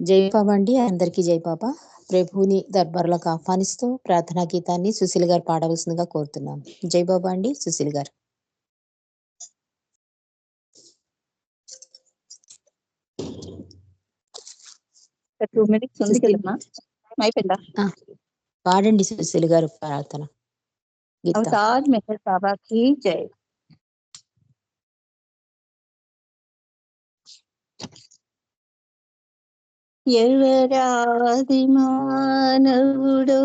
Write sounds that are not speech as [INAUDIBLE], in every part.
జై జై బాబా అండి. అందరికీ జై బాబా ప్రభుని దర్బార్లకు ఆహ్వానిస్తూ ప్రార్థనా గీతాన్ని సుశీల్ గారు పాడవలసిందిగా కోరుతున్నాం. జై బాబా అండి సుశీల్ గారు. టూ మినిట్స్ ఉంది Fifteen కదమ్మా. అయిపోయిందా? పాడండి సుశీల్ గారు ప్రార్థన. గీత. అవతార్ మెహర్ బాబా की జై. ఎవరాది మానవుడో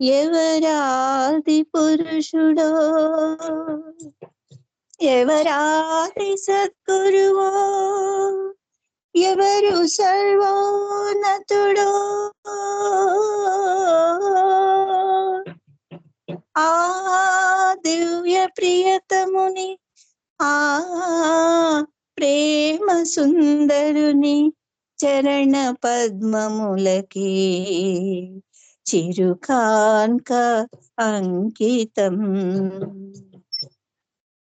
ఎవరాది పురుషుడో? ఎవరాది సద్గురువో? ఎవరు సర్వోన్నతుడో? ఆ దివ్య ప్రియతముని ఆ ప్రేమ సుందరుని చరణ పద్మములకి చిరుకాన్క అంకితం.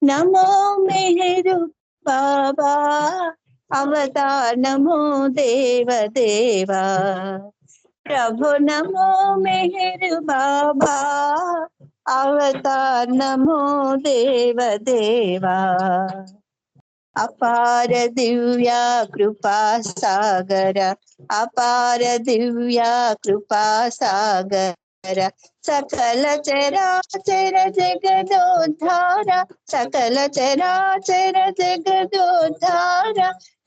నమో మెహరు బాబా అవతార్ నమో దేవ ప్రభు నమో మెహరు బాబా అవతార్ నమో దేవ అపార దివ్యా కృపా సాగర అపార దివ్యా కృపా సాగర. సకల చరాచర జగదోద్ధార సకల చరాచర జగదోద్ధార.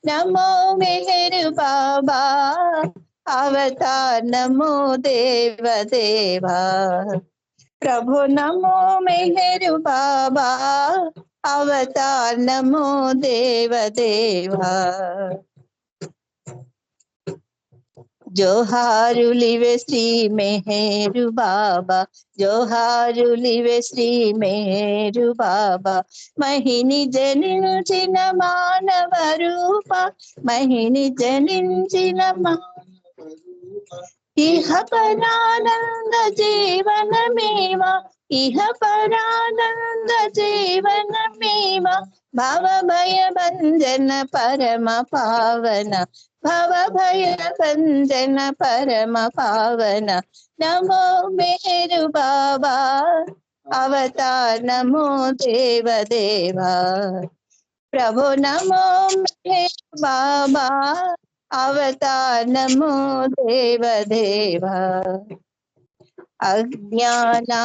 నమో మెహరు బాబా అవతార్ నమో దేవ దేవా. ప్రభు నమో మెహరు బాబా అవతార్ నమో దేవదేవా జోహారులివే శ్రీ మెహరు బాబా జోహారులివే శ్రీ మెహరు బాబా. మహిని జనించిన మానవ రూప మహిని జనించిన మా ఇహ పరానంద జీవనమేవ ఇహ పరానంద జీవనమేవ భవ భయ భంజన పరమ పావన భవ భయ భంజన పరమ పావన. నమో మేరు బాబా అవతార్ నమో దేవదేవా. ప్రభు నమో మేరు బాబా అవతార్ నమో దేవదేవా. దేవా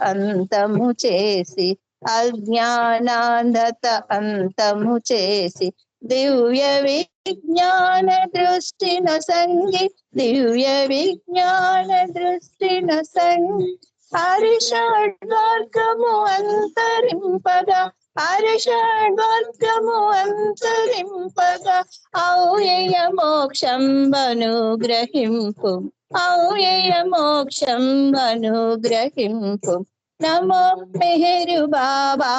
అంతము చేసి అజ్ఞానాదత అంతము చేసి దివ్య విజ్ఞాన దృష్టిన సంగి దివ్య విజ్ఞాన దృష్టిన సంగి. హరిషడ్వర్గము అంతరింపద హర్షడ్వర్గము అంతరింపద ఔయ మోక్షంబను గ్రహింపు ఔయయ మోక్షం అనుగ్రహింపు నమో మెహరు బాబా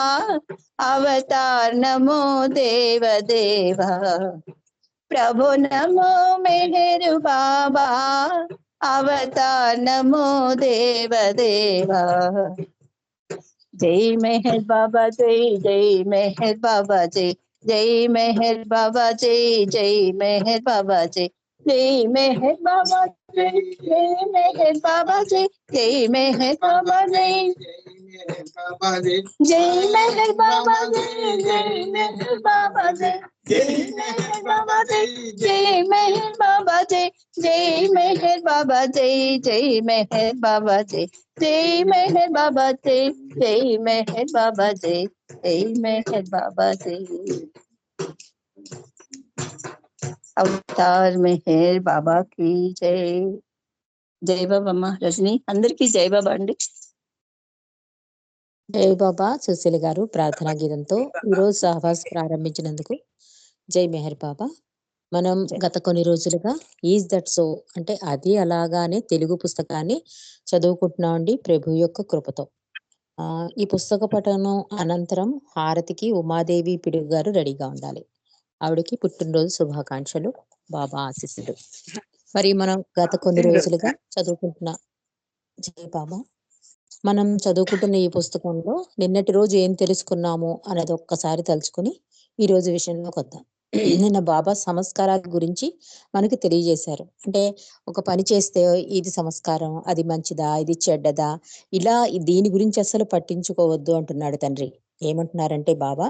అవతార్ నమో దేవ దేవా ప్రభు నమో మెహరు బాబా అవతార్ నమో దేవ దేవా జై మెహర్ బాబా జై జై మెహర్ బాబా జై జై మెహర్ బాబా జై జై మెహర్ బాబా జై Jai Meher Baba Ji, Jai Meher Baba Ji, Jai Meher Baba Ji, Jai Meher Baba Ji, Jai Meher Baba Ji, Jai Meher Baba Ji, Jai Meher Baba Ji, Jai Meher Baba Ji, Jai Meher Baba Ji, Jai Meher Baba Ji, Jai Meher Baba Ji, Jai Meher Baba Jai అవతార్ మెహర్ బాబా కి జై. జై బాబా అమ్మ రజని అందరికీ జై బాబా అండి. జై బాబా సుశీల్ గారు ప్రార్థనా గీతంతో ఈరోజు సహవాస్ ప్రారంభించినందుకు జై మెహర్ బాబా. మనం. గత కొన్ని రోజులుగా ఈజ్ దట్ సో అంటే అది అలాగానే తెలుగు పుస్తకాన్ని చదువుకుంటున్నాం అండి ప్రభు యొక్క కృపతో. ఆ ఈ పుస్తక పఠనం అనంతరం హారతికి ఉమాదేవి పిడుగు గారు రెడీగా ఉండాలి. ఆవిడకి పుట్టినరోజు శుభాకాంక్షలు. బాబా ఆశీస్సులు. మరి మనం గత కొన్ని రోజులుగా చదువుకుంటున్న బాబా మనం చదువుకుంటున్న ఈ పుస్తకంలో నిన్నటి రోజు ఏం తెలుసుకున్నాము అనేది ఒక్కసారి తలుచుకుని ఈ రోజు విషయంలోకి వద్దాం. నిన్న బాబా సంస్కారాల గురించి మనకి తెలియజేశారు. అంటే ఒక పని చేస్తే ఇది సంస్కారం అది మంచిదా ఇది చెడ్డదా ఇలా దీని గురించి అసలు పట్టించుకోవద్దు అంటున్నాడు తండ్రి. ఏమంటున్నారంటే బాబా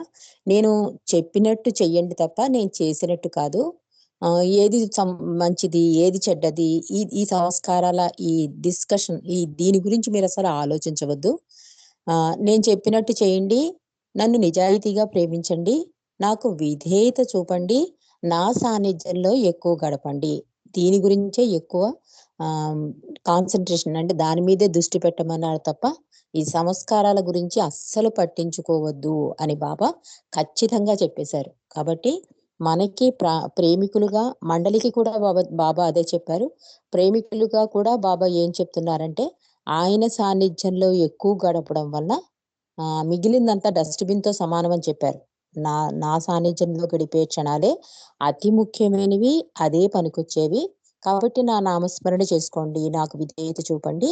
నేను చెప్పినట్టు చెయ్యండి తప్ప నేను చేసినట్టు కాదు. ఏది సం- మంచిది ఏది చెడ్డది ఈ ఈ సంస్కారాల ఈ డిస్కషన్ ఈ దీని గురించి మీరు అసలు ఆలోచించవద్దు. నేను చెప్పినట్టు చేయండి నన్ను నిజాయితీగా ప్రేమించండి నాకు విధేయత చూపండి నా సాన్నిధ్యంలో ఎక్కువ గడపండి. దీని గురించే ఎక్కువ కాన్సన్ట్రేషన్ అంటే దాని మీదే దృష్టి పెట్టమన్నారు తప్ప ఈ సంస్కారాల గురించి అస్సలు పట్టించుకోవద్దు అని బాబా ఖచ్చితంగా చెప్పేశారు. కాబట్టి మనకి ప్రా ప్రేమికులుగా మండలికి కూడా బాబా బాబా అదే చెప్పారు. ప్రేమికులుగా కూడా బాబా ఏం చెప్తున్నారంటే ఆయన సాన్నిధ్యంలో ఎక్కువ గడపడం వల్ల మిగిలిందంతా డస్ట్బిన్తో సమానం అని చెప్పారు. నా నా సాన్నిధ్యంలో గడిపే క్షణాలే అతి ముఖ్యమైనవి అదే పనికొచ్చేవి. కాబట్టి నా నామస్మరణ చేసుకోండి. నాకు విధేయత చూపండి.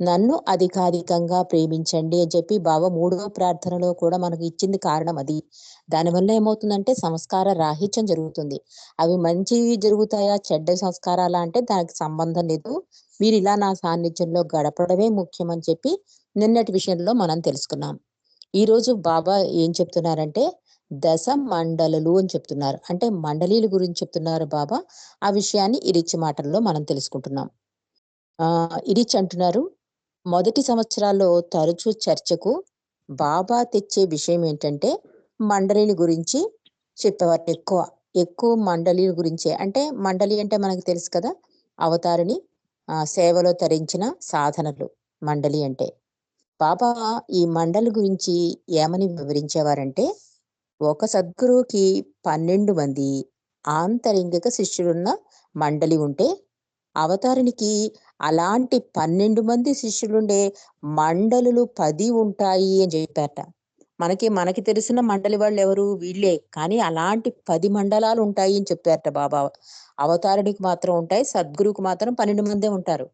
నన్ను అధికాధికంగా ప్రేమించండి అని చెప్పి బావ మూడవ ప్రార్థనలో కూడా మనకు ఇచ్చింది కారణం అది. దానివల్ల ఏమవుతుందంటే సంస్కార రాహిత్యం జరుగుతుంది. అవి మంచివి జరుగుతాయా? చెడ్డ సంస్కారాలా అంటే దానికి సంబంధం లేదు. మీరు ఇలా నా సాన్నిధ్యంలో గడపడమే ముఖ్యం అని చెప్పి నిన్నటి విషయంలో మనం తెలుసుకున్నాం. ఈ రోజు బాబా ఏం చెప్తున్నారంటే దశ మండలులు అని చెప్తున్నారు. అంటే మండలీల గురించి చెప్తున్నారు బాబా. ఆ విషయాన్ని ఇరిచి మాటల్లో మనం తెలుసుకుంటున్నాం. ఆ ఇరిచ్ అంటున్నారు మొదటి సంవత్సరాల్లో తరచూ చర్చకు బాబా తెచ్చే విషయం ఏంటంటే మండలిని గురించి చెప్పేవారు ఎక్కువ. ఎక్కువ మండలి గురించే. అంటే మండలి అంటే మనకు తెలుసు కదా అవతారిని ఆ సేవలో తరించిన సాధనలు మండలి అంటే. బాబా ఈ మండలి గురించి ఏమని వివరించేవారంటే ఒక సద్గురువుకి పన్నెండు మంది ఆంతరింగిక శిష్యులున్న మండలి ఉంటే అవతారునికి అలాంటి పన్నెండు మంది శిష్యులుండే మండలులు పది ఉంటాయి అని చెప్పారట. మనకి మనకి తెలిసిన మండలి వాళ్ళు ఎవరు వీళ్ళే. కానీ అలాంటి పది మండలాలు ఉంటాయి అని చెప్పారట బాబా. అవతారుడికి మాత్రం ఉంటాయి సద్గురువుకి మాత్రం పన్నెండు మందే ఉంటారు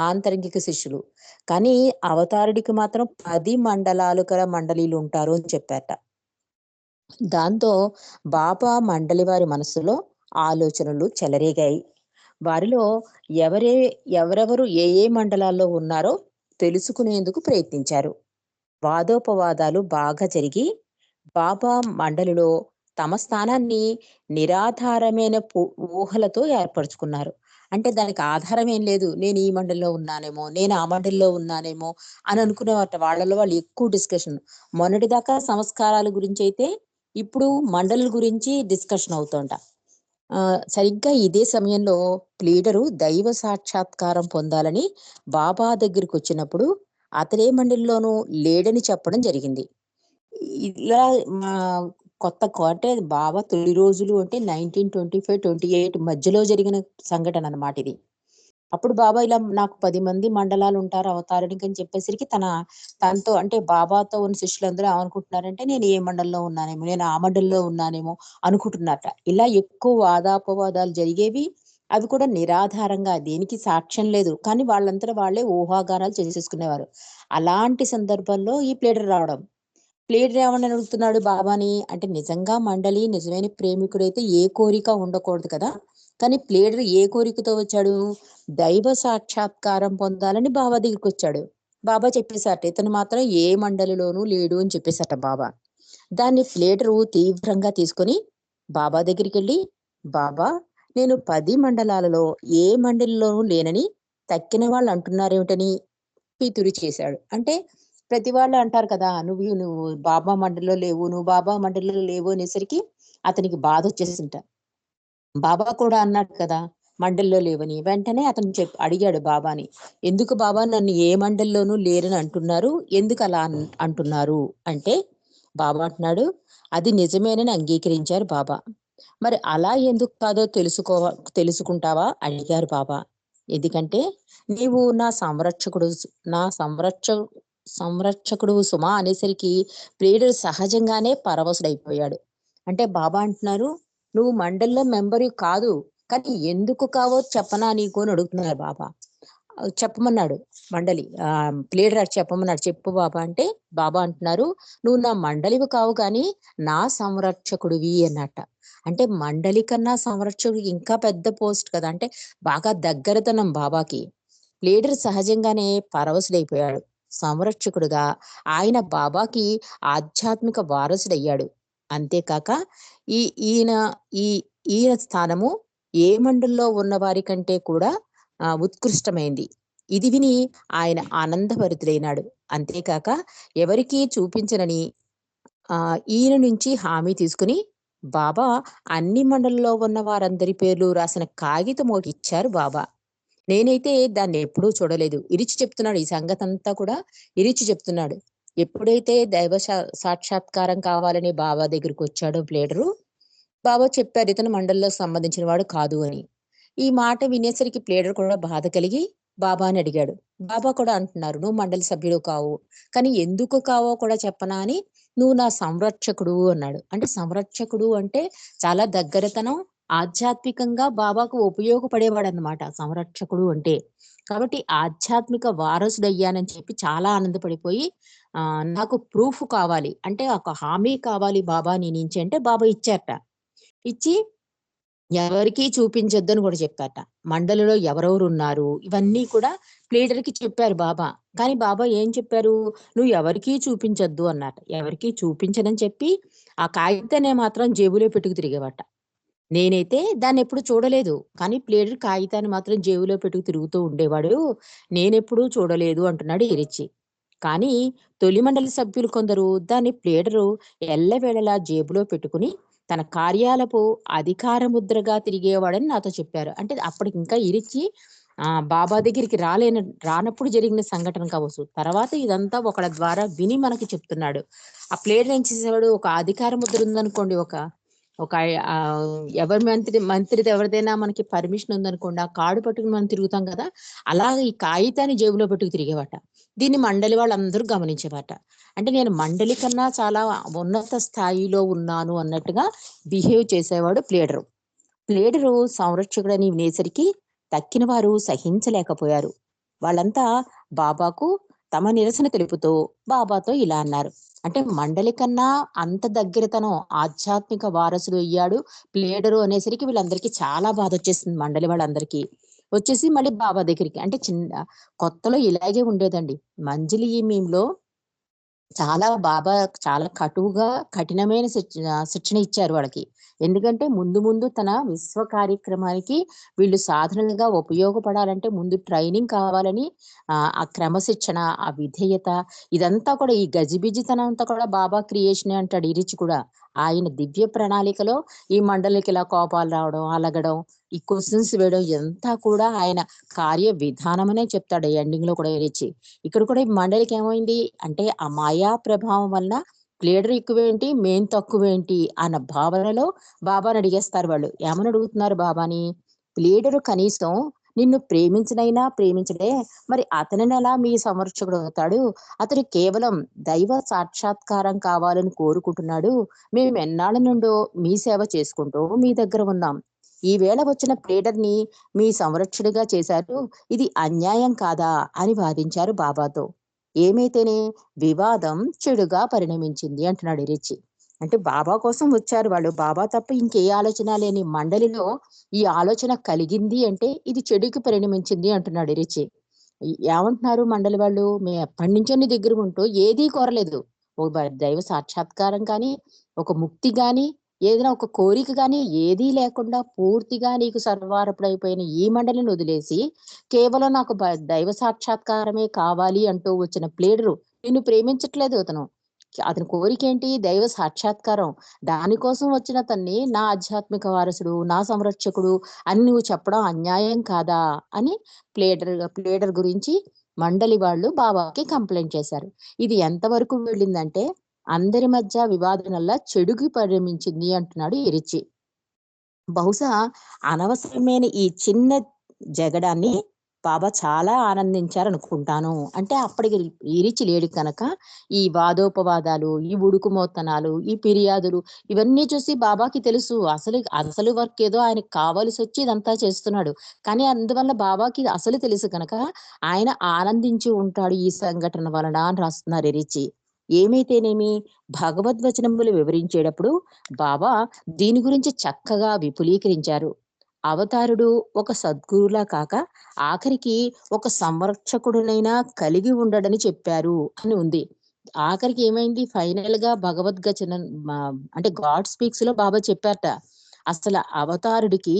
ఆంతరంగిక శిష్యులు. కానీ అవతారుడికి మాత్రం పది మండలాలు గల మండలీలు ఉంటారు అని చెప్పారట. దాంతో బాబా మండలి వారి మనసులో ఆలోచనలు చెలరేగాయి. వారిలో ఎవరే ఎవరెవరు ఏ ఏ మండలాల్లో ఉన్నారో తెలుసుకునేందుకు ప్రయత్నించారు. వాదోపవాదాలు బాగా జరిగి బాబా మండలిలో తమ స్థానాన్ని నిరాధారమైన ఊహలతో ఏర్పరచుకున్నారు. అంటే దానికి ఆధారం ఏం లేదు. నేను ఈ మండలిలో ఉన్నానేమో నేను ఆ మండలిలో ఉన్నానేమో అని అనుకునే వాళ్ళలో వాళ్ళు ఎక్కువ డిస్కషన్. మొన్నటిదాకా సంస్కారాల గురించి అయితే ఇప్పుడు మండలి గురించి డిస్కషన్ అవుతుంట. సరిగ్గా ఇదే సమయంలో లీడరు దైవ సాక్షాత్కారం పొందాలని బాబా దగ్గరికి వచ్చినప్పుడు అతడే మండలిలోనూ లేడని చెప్పడం జరిగింది. ఇలా మా కొత్త అంటే బాబా తొలి రోజులు అంటే nineteen twenty five twenty eight మధ్యలో జరిగిన సంఘటన అనమాట ఇది. అప్పుడు బాబా ఇలా నాకు పది మంది మండలాలు ఉంటారు అవతారానికి అని చెప్పేసరికి తన తనతో అంటే బాబాతో ఉన్న శిష్యులందరూ ఏమనుకుంటున్నారంటే నేను ఏ మండలంలో ఉన్నానేమో నేను ఆ మండలంలో ఉన్నానేమో అనుకుంటున్నట ఇలా ఎక్కువ వాదాపవాదాలు జరిగేవి అవి కూడా నిరాధారంగా దేనికి సాక్ష్యం లేదు. కానీ వాళ్ళంతా వాళ్ళే ఊహాగానాలు చేసేసుకునేవారు. అలాంటి సందర్భంలో ఈ ప్లేడర్ రావడం. ప్లేడర్ ఏమని అడుగుతున్నాడు బాబాని? అంటే నిజంగా మండలి నిజమైన ప్రేమికుడైతే ఏ కోరిక ఉండకూడదు కదా? కానీ ప్లేడర్ ఏ కోరికతో వచ్చాడు? దైవ సాక్షాత్కారం పొందాలని బాబా దగ్గరికి వచ్చాడు. బాబా చెప్పేశాట ఇతను మాత్రం ఏ మండలిలోనూ లేడు అని చెప్పేశాట బాబా. దాన్ని ప్లేటరు తీవ్రంగా తీసుకొని బాబా దగ్గరికి వెళ్ళి బాబా నేను పది మండలాలలో ఏ మండలిలోనూ లేనని తక్కిన వాళ్ళు అంటున్నారేమిటని పితురి చేశాడు. అంటే ప్రతి వాళ్ళు అంటారు కదా నువ్వు నువ్వు బాబా మండలిలో లేవు నువ్వు బాబా మండలిలో లేవు అనేసరికి అతనికి బాధ వచ్చేసింట బాబా కూడా అన్నాడు కదా మండలిలో లేవని. వెంటనే అతను చెప్ అడిగాడు బాబాని ఎందుకు బాబా నన్ను ఏ మండలిలోనూ లేరని అంటున్నారు? ఎందుకు అలా అన్- అంటున్నారు? అంటే బాబా అంటున్నాడు అది నిజమేనని అంగీకరించారు బాబా. మరి అలా ఎందుకు కాదో తెలుసుకో తెలుసుకుంటావా? అడిగారు బాబా. ఎందుకంటే నీవు నా సంరక్షకుడు నా సంరక్ష సంరక్షకుడు సుమా అనేసరికి ప్రియుడు సహజంగానే పరవశుడైపోయాడు. అంటే బాబా అంటున్నారు నువ్వు మండలిలో మెంబర్ కాదు కానీ ఎందుకు కావో చెప్పనా నీకు అని అడుగుతున్నారు బాబా. చెప్పమన్నాడు మండలి. ఆ ప్లేడర్ చెప్పమన్నాడు చెప్పు బాబా అంటే బాబా అంటున్నారు నువ్వు నా మండలివి కావు కానీ నా సంరక్షకుడివి అన్నట్ట. అంటే మండలి కన్నా సంరక్షకుడికి ఇంకా పెద్ద పోస్ట్ కదా. అంటే బాగా దగ్గరతనం బాబాకి. లీడర్ సహజంగానే పరవశుడైపోయాడు. సంరక్షకుడుగా. ఆయన బాబాకి ఆధ్యాత్మిక వారసుడయ్యాడు. అంతేకాక ఈ ఈయన ఈ ఈయన స్థానము ఏ మండల్లో ఉన్న వారి కంటే కూడా ఉత్కృష్టమైంది. ఇది విని ఆయన ఆనందభరితుడైనాడు. అంతేకాక ఎవరికీ చూపించనని ఆ ఈయన నుంచి హామీ తీసుకుని బాబా అన్ని మండలంలో ఉన్న వారందరి పేర్లు రాసిన కాగితం ఒకటి ఇచ్చారు బాబా. నేనైతే దాన్ని ఎప్పుడూ చూడలేదు. ఇరిచి చెప్తున్నాడు. ఈ సంగతి అంతా కూడా ఇరిచి చెప్తున్నాడు. ఎప్పుడైతే దైవ సా- సాక్షాత్కారం కావాలని బాబా దగ్గరికి వచ్చాడో ప్లేడరు బాబా చెప్పారు ఇతను మండలిలో సంబంధించిన వాడు కాదు అని. ఈ మాట వినేసరికి ప్లేడర్ కూడా బాధ కలిగి బాబాని అడిగాడు. బాబా కూడా అంటున్నారు నువ్వు మండలి సభ్యుడు కావు కానీ ఎందుకు కావో కూడా చెప్పనా అని నువ్వు నా సంరక్షకుడు అన్నాడు. అంటే సంరక్షకుడు అంటే చాలా దగ్గరతనం ఆధ్యాత్మికంగా బాబాకు ఉపయోగపడేవాడు అన్నమాట సంరక్షకుడు అంటే కాబట్టి ఆధ్యాత్మిక వారసుడు అయ్యానని చెప్పి చాలా ఆనందపడిపోయి ఆ నాకు ప్రూఫ్ కావాలి. అంటే ఒక హామీ కావాలి బాబా నేను ఇచ్చి అంటే బాబా ఇచ్చారట. ఇచ్చి ఎవరికీ చూపించొద్దు అని కూడా చెప్పారట. మండలిలో ఎవరెవరు ఉన్నారు? ఇవన్నీ కూడా ప్లేడర్కి చెప్పారు బాబా. కానీ బాబా ఏం చెప్పారు? నువ్వు ఎవరికీ చూపించొద్దు అన్నట ఎవరికీ చూపించనని చెప్పి ఆ కాగితాన్ని మాత్రం జేబులో పెట్టుకు తిరిగేవట. నేనైతే దాన్ని ఎప్పుడు చూడలేదు. కానీ ప్లేడర్ కాగితాన్ని మాత్రం జేబులో పెట్టుకు తిరుగుతూ ఉండేవాడు. నేనెప్పుడూ చూడలేదు అంటున్నాడు ఇరిచి. కానీ తొలి మండలి సభ్యులు కొందరు దాన్ని ప్లేడరు ఎల్లవేళలా జేబులో పెట్టుకుని తన కార్యాలపు అధికార ముద్రగా తిరిగేవాడని నాతో చెప్పారు. అంటే అప్పటికి ఇంకా ఇరిచి ఆ బాబా దగ్గరికి రాలేన రానప్పుడు జరిగిన సంఘటన కావచ్చు. తర్వాత ఇదంతా ఒకళ్ళ ద్వారా విని మనకి చెప్తున్నాడు. ఆ ప్లేడర్ ఏం చేసేవాడు? ఒక అధికార ముద్ర ఉందనుకోండి ఒక ఒక ఎవరి మంత్రి మంత్రిది ఎవరిదైనా మనకి పర్మిషన్ ఉందనుకోండి ఆ కార్డు పట్టుకుని మనం తిరుగుతాం కదా అలాగే ఈ కాగితాన్ని జేబులో పెట్టుకు తిరిగేవాట. దీన్ని మండలి వాళ్ళందరూ గమనించేవాట. అంటే నేను మండలి కన్నా చాలా ఉన్నత స్థాయిలో ఉన్నాను అన్నట్టుగా బిహేవ్ చేసేవాడు ప్లేడరు. ప్లేడరు సంరక్షకుడని వినేసరికి తక్కిన వారు సహించలేకపోయారు. వాళ్ళంతా బాబాకు తమ నిరసన తెలుపుతూ బాబాతో ఇలా అన్నారు. అంటే మండలి కన్నా అంత దగ్గరతనం ఆధ్యాత్మిక వారసుడు అయ్యాడు. ప్లేడరు అనేసరికి వీళ్ళందరికీ చాలా బాధ వచ్చేసింది మండలి వాళ్ళందరికీ. వచ్చేసి మళ్ళీ బాబా దగ్గరికి. అంటే చిన్న కొత్తలో ఇలాగే ఉండేదండి. మంజిలి ఈమీంలో చాలా బాబా చాలా కటువుగా కఠినమైన శిక్ష- శిక్షణ ఇచ్చారు వాళ్ళకి. ఎందుకంటే ముందు ముందు తన విశ్వ కార్యక్రమానికి వీళ్ళు సాధనలుగా ఉపయోగపడాలంటే ముందు ట్రైనింగ్ కావాలని ఆ ఆ క్రమశిక్షణ ఆ విధేయత ఇదంతా కూడా ఈ గజిబిజితనం అంతా కూడా బాబా క్రియేషన్ అంటాడు ఇరిచి కూడా. ఆయన దివ్య ప్రణాళికలో ఈ మండలికి ఇలా కోపాలు రావడం అలగడం ఈ క్వశ్చన్స్ వేయడం ఇదంతా కూడా ఆయన కార్య విధానమనే చెప్తాడు. ఎండింగ్లో కూడా ఇచ్చి. ఇక్కడ కూడా ఈ మండలికి ఏమైంది అంటే ఆ మాయా ప్రభావం వలన లీడర్ ఎక్కువేంటి మేం తక్కువేంటి అన్న భావనలో బాబాని అడిగేస్తారు వాళ్ళు. ఏమని అడుగుతున్నారు బాబాని? ప్లేడరు కనీసం నిన్ను ప్రేమించినైనా ప్రేమించడే మరి అతనిని ఎలా మీ సంరక్షకుడు అవుతాడు? అతడు కేవలం దైవ సాక్షాత్కారం కావాలని కోరుకుంటున్నాడు. మేము ఎన్నాళ్ళ నుండో మీ సేవ చేసుకుంటూ మీ దగ్గర ఉన్నాం. ఈ వేళ వచ్చిన ప్లేడర్ మీ సంరక్షణగా చేశారు. ఇది అన్యాయం కాదా అని వాదించారు బాబాతో. ఏమైతేనే వివాదం చెడుగా పరిణమించింది అంటున్నాడు రిచి. అంటే బాబా కోసం వచ్చారు వాళ్ళు. బాబా తప్ప ఇంకే ఆలోచన లేని మండలిలో ఈ ఆలోచన కలిగింది అంటే ఇది చెడుకి పరిణమించింది అంటున్నాడు రిచి. ఏమంటున్నారు మండలి వాళ్ళు? మేము ఎప్పటి నుంచో నీ దగ్గర ఉంటూ ఏదీ కోరలేదు. ఒక దైవ సాక్షాత్కారం కానీ ఒక ముక్తి కానీ ఏదైనా ఒక కోరిక కానీ ఏదీ లేకుండా పూర్తిగా నీకు సర్వారపుడైపోయిన ఈ మండలిని వదిలేసి కేవలం నాకు దైవ సాక్షాత్కారమే కావాలి అంటూ వచ్చిన ప్లేడరు నిన్ను ప్రేమించట్లేదు అతను. అతని కోరిక ఏంటి దైవ సాక్షాత్కారం. దానికోసం వచ్చిన అతన్ని నా ఆధ్యాత్మిక వారసుడు నా సంరక్షకుడు అని నువ్వు చెప్పడం అన్యాయం కాదా? అని ప్లేడర్ ప్లేడర్ గురించి మండలి వాళ్ళు బాబాకి కంప్లైంట్ చేశారు. ఇది ఎంతవరకు వెళ్ళిందంటే అందరి మధ్య వివాదనల్లా చెడుకి పరిణమించింది అంటున్నాడు ఎరిచి బహుశా అనవసరమైన ఈ చిన్న జగడాన్ని బాబా చాలా ఆనందించారు అనుకుంటాను అంటే అప్పటికి ఇరిచి లేడు కనుక ఈ వాదోపవాదాలు ఈ ఉడుకుమోత్తనాలు ఈ ఫిర్యాదులు ఇవన్నీ చూసి బాబాకి తెలుసు. అసలు అసలు వర్క్ ఏదో ఆయనకు కావాల్సి వచ్చి ఇదంతా చేస్తున్నాడు. కానీ అందువల్ల బాబాకి అసలు తెలుసు కనుక ఆయన ఆనందించి ఉంటాడు ఈ సంఘటన వలన అని రాస్తున్నారు రిచి. ఏమైతేనేమి? భగవద్వచనములు వివరించేటప్పుడు బాబా దీని గురించి చక్కగా విపులీకరించారు. అవతారుడు ఒక సద్గురులా కాక ఆఖరికి ఒక సంరక్షకుడునైనా కలిగి ఉండడని చెప్పారు అని ఉంది. ఆఖరికి ఏమైంది? ఫైనల్గా భగవద్గచన అంటే గాడ్ స్పీక్స్లో బాబా చెప్పారట. అసలు అవతారుడికి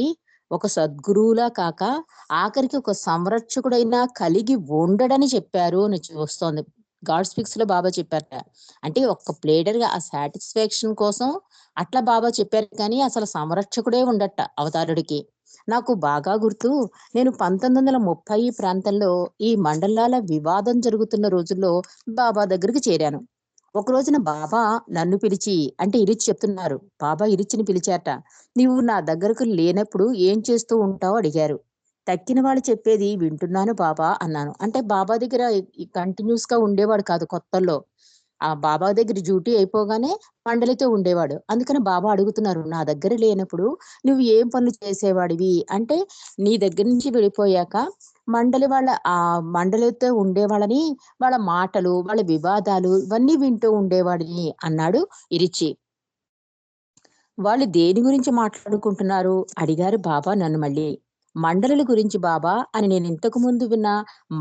ఒక సద్గురువులా కాక ఆఖరికి ఒక సంరక్షకుడైనా కలిగి ఉండడని చెప్పారు అని చూస్తోంది గాడ్ స్పీక్స్లో బాబా చెప్పారట. అంటే ఒక ప్లేడర్గా ఆ సాటిస్ఫాక్షన్ కోసం అట్లా బాబా చెప్పారు కానీ అసలు సంరక్షకుడే ఉండట అవతారుడికి. నాకు బాగా గుర్తు. నేను పంతొమ్మిది వందల ముప్పై ప్రాంతంలో ఈ మండలాల వివాదం జరుగుతున్న రోజుల్లో బాబా దగ్గరికి చేరాను. ఒక రోజున బాబా నన్ను పిలిచి అంటే ఇరిచి చెప్తున్నారు. బాబా ఇరిచిని పిలిచాట నీవు నా దగ్గరకు లేనప్పుడు ఏం చేస్తూ ఉంటావు? అడిగారు. తక్కిన వాళ్ళు చెప్పేది వింటున్నాను బాబా అన్నాను. అంటే బాబా దగ్గర కంటిన్యూస్గా ఉండేవాడు కాదు కొత్తల్లో. ఆ బాబా దగ్గర డ్యూటీ అయిపోగానే మండలితో ఉండేవాడు. అందుకని బాబా అడుగుతున్నారు నా దగ్గర లేనప్పుడు నువ్వు ఏం పనులు చేసేవాడివి? అంటే నీ దగ్గర నుంచి వెళ్ళిపోయాక మండలి వాళ్ళ ఆ మండలితో ఉండేవాళ్ళని వాళ్ళ మాటలు వాళ్ళ వివాదాలు ఇవన్నీ వింటూ ఉండేవాడిని అన్నాడు ఇరిచి. వాళ్ళు దేని గురించి మాట్లాడుకుంటున్నారు? అడిగారు బాబా నన్ను మళ్ళీ. మండలుల గురించి బాబా అని నేను ఇంతకు ముందు విన్న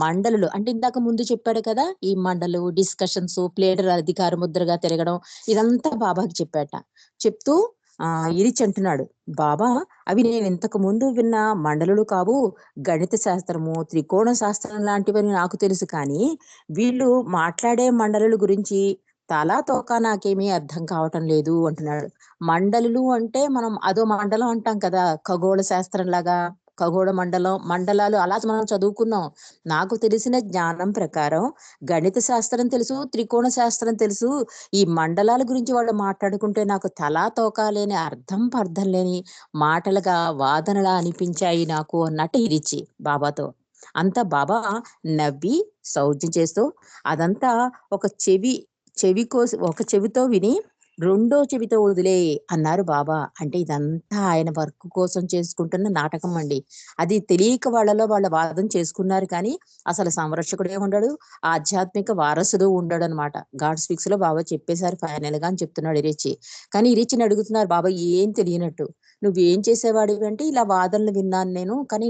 మండలులు. అంటే ఇందాక ముందు చెప్పాడు కదా ఈ మండలు డిస్కషన్స్ ప్లేడర్ అధికార ముద్రగా తిరగడం ఇదంతా బాబాకి చెప్పాట. చెప్తూ ఆ ఇరిచి అంటున్నాడు. బాబా అవి నేను ఇంతకు ముందు విన్న మండలులు కావు. గణిత శాస్త్రము త్రికోణ శాస్త్రం లాంటివని నాకు తెలుసు కానీ వీళ్ళు మాట్లాడే మండలుల గురించి తలా తోక నాకేమీ అర్థం కావటం లేదు అంటున్నాడు. మండలులు అంటే మనం అదో మండలం అంటాం కదా ఖగోళ శాస్త్రం లాగా. ఖగోళ మండలం మండలాలు అలా మనం చదువుకున్నాం. నాకు తెలిసిన జ్ఞానం ప్రకారం గణిత శాస్త్రం తెలుసు త్రికోణ శాస్త్రం తెలుసు. ఈ మండలాల గురించి వాళ్ళు మాట్లాడుకుంటే నాకు తలా తోక లేని అర్థం పర్థం లేని మాటలుగా వాదనలా అనిపించాయి నాకు అన్నట్టు ఇరిచి బాబాతో. అంతా బాబా నవ్వి సౌజ్యం చేస్తూ అదంతా ఒక చెవి చెవి కోసి ఒక చెవితో విని రెండో చెవితో వదిలే అన్నారు బాబా. అంటే ఇదంతా ఆయన వర్క్ కోసం చేసుకుంటున్న నాటకం అండి. అది తెలియక వాళ్ళలో వాళ్ళ వాదం చేసుకున్నారు కానీ అసలు సంరక్షకుడే ఉండడు ఆధ్యాత్మిక వారసుడు ఉండడు అనమాట గాడ్ స్పీక్స్లో బాబా చెప్పేశారు ఫైనల్గా అని చెప్తున్నాడు ఇరిచి. కానీ ఇరిచిని అడుగుతున్నారు బాబా ఏం తెలియనట్టు. నువ్వేం చేసేవాడివి అంటే ఇలా వాదనలు విన్నాను నేను కానీ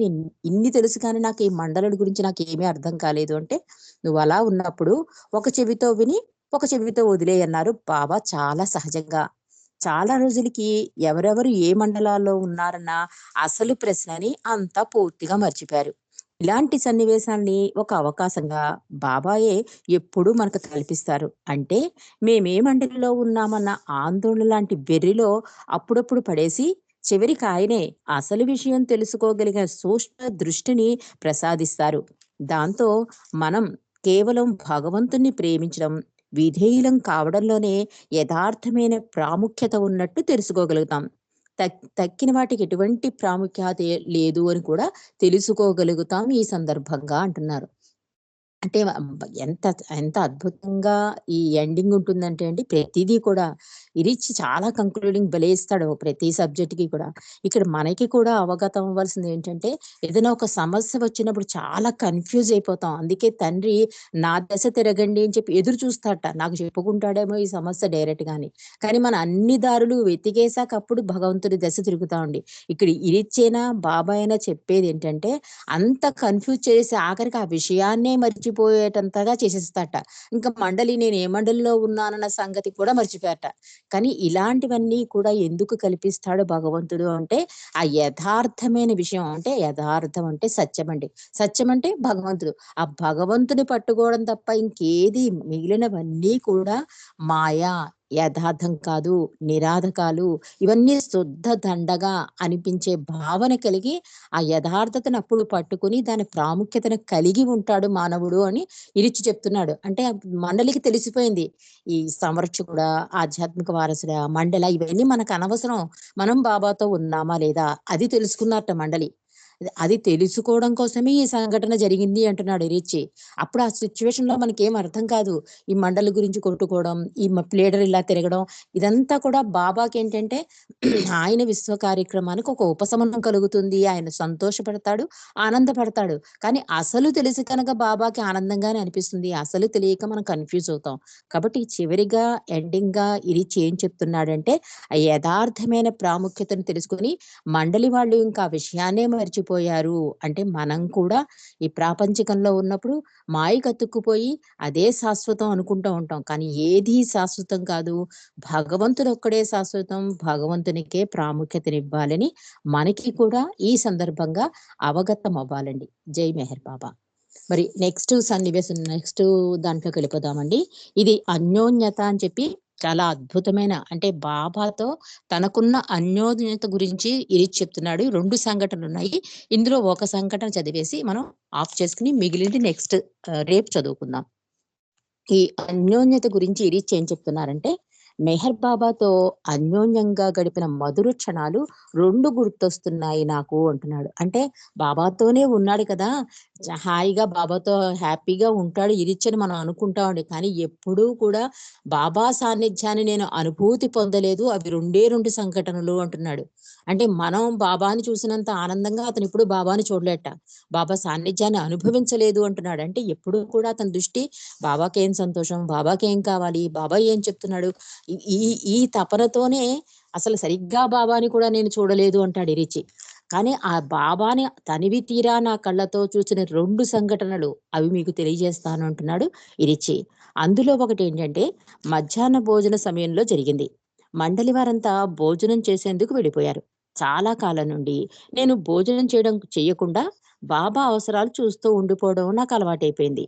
ఇన్ని తెలుసు కానీ నాకు ఈ మండలం గురించి నాకు ఏమీ అర్థం కాలేదు. అంటే నువ్వు అలా ఉన్నప్పుడు ఒక చెవితో విని ఒక చెవితో వదిలేయన్నారు. బాబా చాలా సహజంగా. చాలా రోజులకి ఎవరెవరు ఏ మండలాల్లో ఉన్నారన్న అసలు ప్రశ్నని అంతా పూర్తిగా మర్చిపోయారు. ఇలాంటి సన్నివేశాన్ని ఒక అవకాశంగా బాబాయే ఎప్పుడూ మనకు కల్పిస్తారు. అంటే మేమే మండలిలో ఉన్నామన్న ఆందోళన లాంటి వెర్రిలో అప్పుడప్పుడు పడేసి చివరికి ఆయనే అసలు విషయం తెలుసుకోగలిగిన సూక్ష్మ దృష్టిని ప్రసాదిస్తారు. దాంతో మనం కేవలం భగవంతుణ్ణి ప్రేమించడం విధేయులం కావడంలోనే యథార్థమైన ప్రాముఖ్యత ఉన్నట్టు తెలుసుకోగలుగుతాం. తక్కిన వాటికి ఎటువంటి ప్రాముఖ్యత లేదు అని కూడా తెలుసుకోగలుగుతాం ఈ సందర్భంగా అంటున్నారు. అంటే ఎంత ఎంత అద్భుతంగా ఈ ఎండింగ్ ఉంటుందంటే అండి ప్రతిదీ కూడా ఇరిచి చాలా కంక్లూడింగ్ బలేస్తాడు ప్రతి సబ్జెక్ట్కి కూడా. ఇక్కడ మనకి కూడా అవగతం అవ్వాల్సింది ఏంటంటే ఏదైనా ఒక సమస్య వచ్చినప్పుడు చాలా కన్ఫ్యూజ్ అయిపోతాం. అందుకే తండ్రి నా దశ తిరగండి అని చెప్పి ఎదురు చూస్తాట నాకు చెప్పుకుంటాడేమో ఈ సమస్య డైరెక్ట్ గాని. కానీ మన అన్ని దారులు వెతికేసాక అప్పుడు భగవంతుడి దశ తిరుగుతా ఉండి. ఇక్కడ ఇరిచేనా బాబాయ్ అయినా చెప్పేది ఏంటంటే అంత కన్ఫ్యూజ్ చేసి ఆఖరికి ఆ విషయాన్నే మర్చిపోయేటంతగా చేసేస్తాట ఇంకా మండలి నేను ఏ మండలిలో ఉన్నానన్న సంగతి కూడా మర్చిపోయాట కానీ ఇలాంటివన్నీ కూడా ఎందుకు కల్పిస్తాడు భగవంతుడు అంటే ఆ యథార్థమైన విషయం అంటే యథార్థం అంటే సత్యం అండి. సత్యం అంటే భగవంతుడు. ఆ భగవంతుని పట్టుకోవడం తప్ప ఇంకేది మిగిలినవన్నీ కూడా మాయా యథార్థం కాదు నిరాధకాలు ఇవన్నీ శుద్ధ దండగా అనిపించే భావన కలిగి ఆ యథార్థతను అప్పుడు పట్టుకుని దాని ప్రాముఖ్యతను కలిగి ఉంటాడు మానవుడు అని ఇరిచి చెప్తున్నాడు. అంటే మండలికి తెలిసిపోయింది. ఈ సంరక్షకుడా ఆధ్యాత్మిక వారసుడా మండల ఇవన్నీ మనకు అనవసరం. మనం బాబాతో ఉన్నామా లేదా? అది తెలుసుకున్నట్ట మండలి. అది తెలుసుకోవడం కోసమే ఈ సంఘటన జరిగింది అంటున్నాడు రిచి. అప్పుడు ఆ సిచ్యువేషన్లో మనకి ఏం అర్థం కాదు. ఈ మండలి గురించి కొట్టుకోవడం ఈ ప్లేడర్ ఇలా తిరగడం ఇదంతా కూడా బాబాకి ఏంటంటే [CLEARS THROAT] ఆయన విశ్వ కార్యక్రమానికి ఒక ఉపశమనం కలుగుతుంది. ఆయన సంతోషపడతాడు ఆనందపడతాడు. కానీ అసలు తెలిసి కనుక బాబాకి ఆనందంగానే అనిపిస్తుంది. అసలు తెలియక మనం కన్ఫ్యూజ్ అవుతాం. కాబట్టి చివరిగా ఎండింగ్గా ఇది ఏం చెప్తున్నాడంటే ఆ యథార్థమైన ప్రాముఖ్యతను తెలుసుకొని మండలి వాళ్ళు ఇంకా ఆ విషయాన్నే మర్చిపోయారు అంటే మనం కూడా ఈ ప్రాపంచికంలో ఉన్నప్పుడు మాయ కతుక్కుపోయి అదే శాశ్వతం అనుకుంటూ ఉంటాం. కానీ ఏది శాశ్వతం కాదు. భగవంతుడు ఒక్కడే శాశ్వతం. భగవంతునికే ప్రాముఖ్యతనివ్వాలని మనకి కూడా ఈ సందర్భంగా అవగతం అవ్వాలండి. జై మెహర్ బాబా. మరి నెక్స్ట్ సన్నివేశం నెక్స్ట్ దాంట్లోకి వెళ్ళిపోదామండి. ఇది అన్యోన్యత అని చెప్పి చాలా అద్భుతమైన అంటే బాబాతో తనకున్న అన్యోన్యత గురించి ఇది చెప్తున్నాడు. రెండు సంఘటనలు ఉన్నాయి ఇందులో ఒక సంఘటన చదివేసి మనం ఆఫ్ చేసుకుని మిగిలింది నెక్స్ట్ రేపు చదువుకుందాం. ఈ అన్యోన్యత గురించి ఇరిచ్ ఏం చెప్తున్నారంటే మెహర్ బాబాతో అన్యోన్యంగా గడిపిన మధుర క్షణాలు రెండు గుర్తొస్తున్నాయి నాకు అంటున్నాడు. అంటే బాబాతోనే ఉన్నాడు కదా హాయిగా బాబాతో హ్యాపీగా ఉంటాడు. ఇరిచ్చని మనం అనుకుంటామండి. కానీ ఎప్పుడూ కూడా బాబా సాన్నిధ్యాన్ని నేను అనుభూతి పొందలేదు. అవి రెండే రెండు సంఘటనలు అంటున్నాడు. అంటే మనం బాబాని చూసినంత ఆనందంగా అతను ఇప్పుడు బాబాని చూడలేట. బాబా సాన్నిధ్యాన్ని అనుభవించలేదు అంటున్నాడు. అంటే ఎప్పుడూ కూడా అతని దృష్టి బాబాకి ఏం సంతోషం బాబాకి ఏం కావాలి బాబా ఏం చెప్తున్నాడు? ఈ- ఈ ఈ తపనతోనే అసలు సరిగ్గా బాబాని కూడా నేను చూడలేదు అంటాడు ఇరిచి. కానీ ఆ బాబాని తనివి తీరా నా కళ్ళతో చూసిన రెండు సంఘటనలు అవి మీకు తెలియజేస్తాను అంటున్నాడు ఇరిచి. అందులో ఒకటి ఏంటంటే మధ్యాహ్న భోజన సమయంలో జరిగింది. మండలి వారంతా భోజనం చేసేందుకు వెళ్ళిపోయారు. చాలా కాలం నుండి నేను భోజనం చేయడం చేయకుండా బాబా అవసరాలు చూస్తూ ఉండిపోవడం నాకు అలవాటైపోయింది.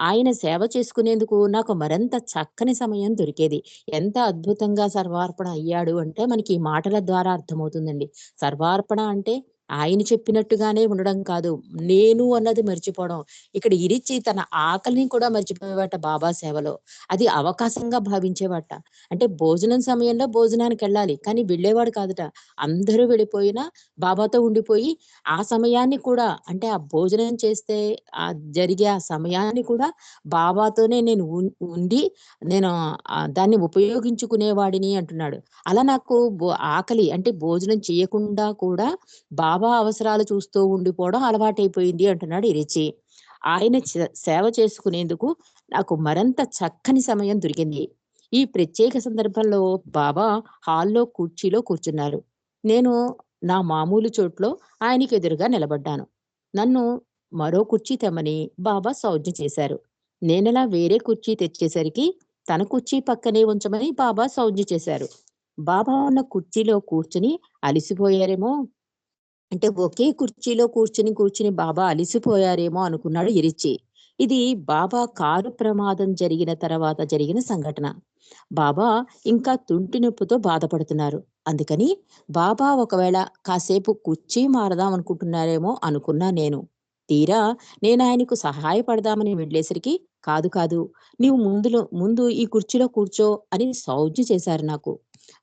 ఆయన సేవ చేసుకునేందుకు నాకు మరింత చక్కని సమయం దొరికేది. ఎంత అద్భుతంగా సర్వార్పణ అయ్యాడు అంటే మనకి ఈ మాటల ద్వారా అర్థమవుతుందండి. సర్వార్పణ అంటే ఆయన చెప్పినట్టుగానే ఉండడం కాదు. నేను అన్నది మర్చిపోవడం. ఇక్కడ ఇరిచి తన ఆకలిని కూడా మర్చిపోయేవాట బాబా సేవలో. అది అవకాశంగా భావించేవాట. అంటే భోజనం సమయంలో భోజనానికి వెళ్ళాలి. కానీ వెళ్ళేవాడు కాదుట. అందరూ వెళ్ళిపోయినా బాబాతో ఉండిపోయి ఆ సమయాన్ని కూడా అంటే ఆ భోజనం చేస్తే ఆ జరిగే ఆ సమయాన్ని కూడా బాబాతోనే నేను ఉండి నేను దాన్ని ఉపయోగించుకునేవాడిని అంటున్నాడు. అలా నాకు ఆకలి అంటే భోజనం చేయకుండా కూడా లాభ అవసరాలు చూస్తూ ఉండిపోవడం అలవాటైపోయింది అంటున్నాడు ఇరిచి. ఆయన సేవ చేసుకునేందుకు నాకు మరింత చక్కని సమయం దొరికింది. ఈ ప్రత్యేక సందర్భంలో బాబా హాల్లో కుర్చీలో కూర్చున్నారు. నేను నా మామూలు చోట్లో ఆయనకి ఎదురుగా నిలబడ్డాను. నన్ను మరో కుర్చీ తెమ్మని బాబా సౌజ్ఞ చేశారు. నేనలా వేరే కుర్చీ తెచ్చేసరికి తన కుర్చీ పక్కనే ఉంచమని బాబా సౌజ్ఞ చేశారు. బాబా ఉన్న కుర్చీలో కూర్చుని అలిసిపోయారేమో అంటే ఒకే కుర్చీలో కూర్చుని కూర్చుని బాబా అలిసిపోయారేమో అనుకున్నాడు ఇరిచి. ఇది బాబా కారు ప్రమాదం జరిగిన తర్వాత జరిగిన సంఘటన. బాబా ఇంకా తుంటి నొప్పితో బాధపడుతున్నారు. అందుకని బాబా ఒకవేళ కాసేపు కుర్చీ మారదాం అనుకుంటున్నారేమో అనుకున్నా నేను. తీరా నేను ఆయనకు సహాయపడదామని వెళ్ళేసరికి కాదు కాదు నీవు ముందులో ముందు ఈ కుర్చీలో కూర్చో అని సౌజ్ఞ చేశారు నాకు.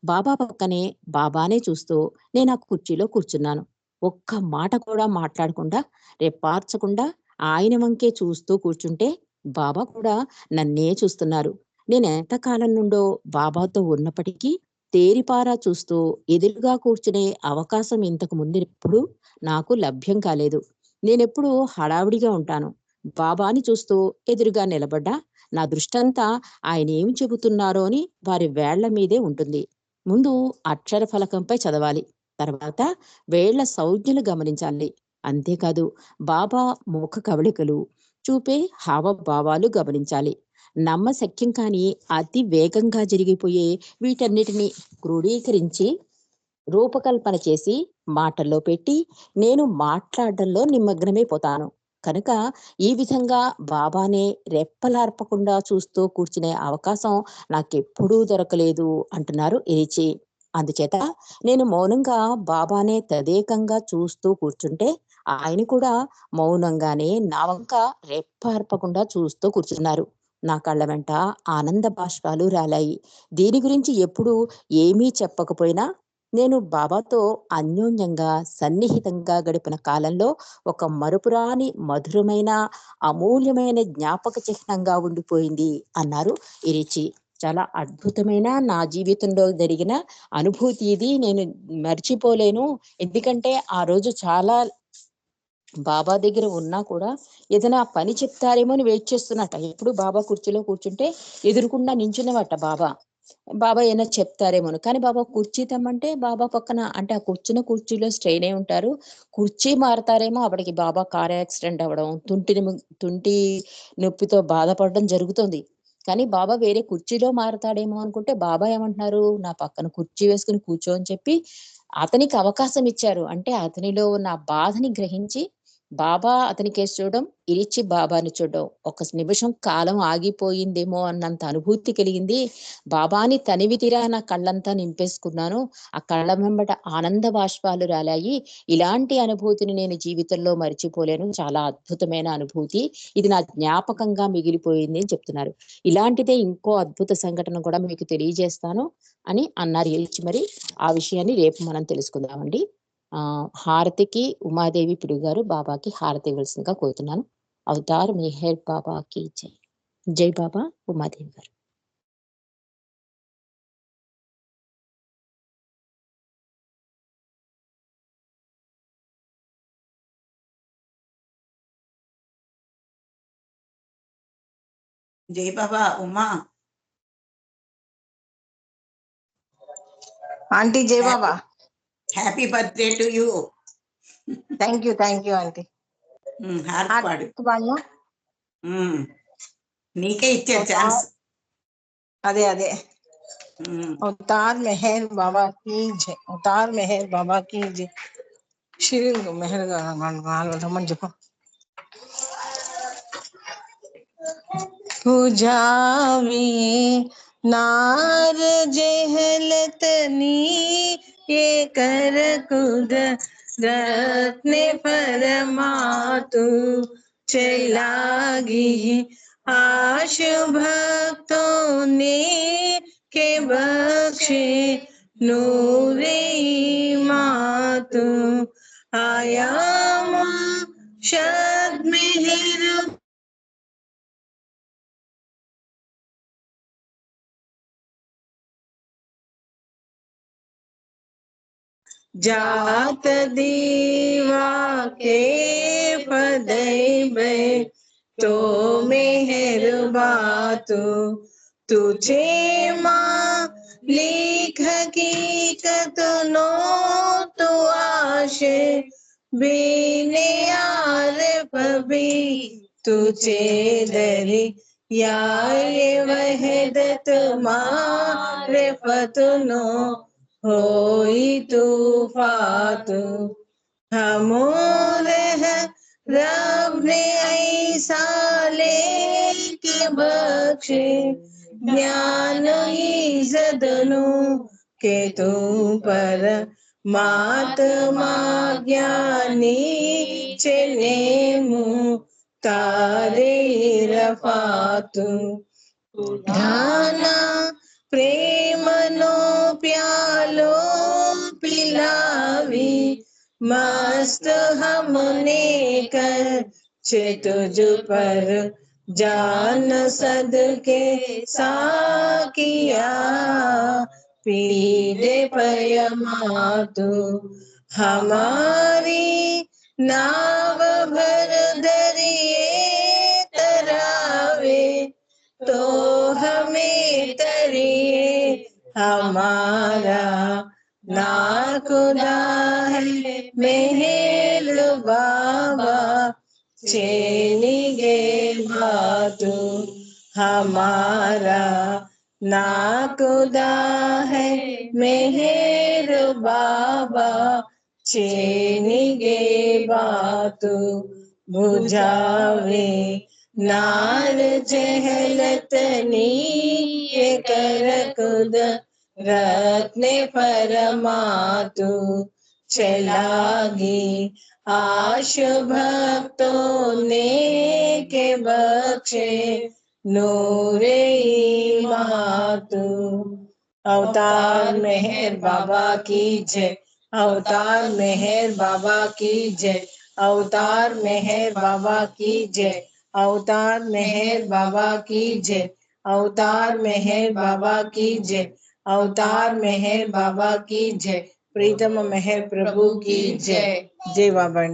బాబా పక్కనే బాబానే చూస్తూ నేను ఆ కుర్చీలో కూర్చున్నాను. ఒక్క మాట కూడా మాట్లాడకుండా రేపార్చకుండా ఆయన వంకే చూస్తూ కూర్చుంటే బాబా కూడా నన్నే చూస్తున్నారు. నేను ఎంతకాలం నుండో బాబాతో ఉన్నప్పటికీ తేరిపారా చూస్తూ ఎదురుగా కూర్చునే అవకాశం ఇంతకు ముందు ఎప్పుడు నాకు లభ్యం కాలేదు. నేనెప్పుడు హడావిడిగా ఉంటాను. బాబాని చూస్తూ ఎదురుగా నిలబడ్డా నా దృష్టంతా ఆయన ఏం చెబుతున్నారో అని వారి వేళ్ళ మీదే ఉంటుంది. ముందు అక్షర ఫలకంపై చదవాలి. తర్వాత వేళ్ళ సౌజ్ఞలు గమనించాలి. అంతేకాదు బాబా ముఖ కవళికలు చూపే హావభావాలు గమనించాలి. నమ్మశక్యం కాని అతి వేగంగా జరిగిపోయే వీటన్నిటిని క్రోడీకరించి రూపకల్పన చేసి మాటల్లో పెట్టి నేను మాట్లాడడంలో నిమగ్నమైపోతాను కనుక ఈ విధంగా బాబానే రెప్పలార్పకుండా చూస్తూ కూర్చునే అవకాశం నాకెప్పుడూ దొరకలేదు అంటున్నారు ఎరిచి. అందుచేత నేను మౌనంగా బాబానే తదేకంగా చూస్తూ కూర్చుంటే ఆయన కూడా మౌనంగానే నా వంక రెప్పార్పకుండా చూస్తూ కూర్చున్నారు. నా కళ్ళ వెంట ఆనంద బాష్పాలు రాలాయి. దీని గురించి ఎప్పుడు ఏమీ చెప్పకపోయినా నేను బాబాతో అన్యోన్యంగా సన్నిహితంగా గడిపిన కాలంలో ఒక మరుపురాని మధురమైన అమూల్యమైన జ్ఞాపక చిహ్నంగా ఉండిపోయింది అన్నారు ఇరిచి. చాలా అద్భుతమైన నా జీవితంలో జరిగిన అనుభూతి ఇది. నేను మర్చిపోలేను. ఎందుకంటే ఆ రోజు చాలా బాబా దగ్గర ఉన్నా కూడా ఏదైనా పని చెప్తారేమో అని వెయిట్ చేస్తున్నట్ట. ఎప్పుడు బాబా కుర్చీలో కూర్చుంటే ఎదురుకుండా నించున్నవట బాబా. బాబా ఏమైనా చెప్తారేమో కానీ బాబా కుర్చీ తెమ్మంటే బాబా పక్కన అంటే ఆ కూర్చున్న కుర్చీలో స్ట్రెయిన్ అయి ఉంటారు. కుర్చీ మారతారేమో అప్పటికి బాబా కార్ యాక్సిడెంట్ అవ్వడం తుంటిని తుంటి నొప్పితో బాధపడడం జరుగుతుంది. కానీ బాబా వేరే కుర్చీలో మారతాడేమో అనుకుంటే బాబా ఏమంటున్నారు? నా పక్కన కుర్చీ వేసుకుని కూర్చో అని చెప్పి అతనికి అవకాశం ఇచ్చారు. అంటే అతనిలో ఉన్న బాధని గ్రహించి బాబా అతని కేసు చూడడం ఇరిచి బాబాని చూడడం. ఒక నిమిషం కాలం ఆగిపోయిందేమో అన్నంత అనుభూతి కలిగింది. బాబాని తనివి తీరా నా కళ్ళంతా నింపేసుకున్నాను. ఆ కళ్ళ వెంబట ఆనంద బాష్పాలు రాలాయి. ఇలాంటి అనుభూతిని నేను జీవితంలో మర్చిపోలేను. చాలా అద్భుతమైన అనుభూతి. ఇది నా జ్ఞాపకంగా మిగిలిపోయింది అని చెప్తున్నారు. ఇలాంటిదే ఇంకో అద్భుత సంఘటన కూడా మీకు తెలియజేస్తాను అని అన్నారు. ఇరిచి మరి ఆ విషయాన్ని రేపు మనం తెలుసుకుందామండి. హారతికి ఉమాదేవి పిడుగు గారు బాబాకి హారతి ఇవ్వాల్సిందిగా కోరుతున్నాను. అవతార్ మెహర్ బాబాకి జై. జై బాబా ఉమాదేవి గారు. జై బాబా ఉమా. ఆంటీ జై Baba. Happy birthday to you thank you thank you aunty హారతి పాడు బాను ఉమ్. నీకే ఇచ్చారు ఛాన్స్ అదే అదే अवतार मेहर बाबा की जय अवतार मेहर बाबा की जय श्री मेहर रमन जपो पूजावी नार जेहलतनी ये कर कुद रत्ने परमातु चलागी आश भक्तों ने के बख्शे नूरे मातु। आया शद मेहर जात दीवा के फदई में तो मेहर बातु तुझे माँ लिख हकीकत नो तो आशे, बीने यार पबी तुझे दरी या ये वहदत मारे फतनो। होई तूफातु हमोरे रब ने ऐसा लेके बख्शे। ज्ञान जदनु के तू पर मात्मा ज्ञानी चले मु तारे रफातु। ध्याना પ્રેમનો પ્યાલો પિલાવી મસ્ત હમને કર છે તુજ પર જાન સદકે સાકિયા पीड़े पयमा तू हमारी नाव भर दरिए तो हमें तरिए हमारा ना खुदा है। मेहर बाबा चेनिगे बातू हमारा ना खुदा है। मेहर बाबा चेनिगे बातू बुझावे नार जहलतनी ये कर खुद रत्ने परमातु चलागी आश भक्तों ने के बख्शे नूरे मातु अवतार मेहर बाबा की जय, अवतार मेहर बाबा की जय, अवतार मेहर बाबा की जय। अवतार मेहर बाबा की जय। अवतार मेहर बाबा की जय। अवतार मेहर बाबा की जय। प्रीतम मेहर प्रभु की जय। जय बाबा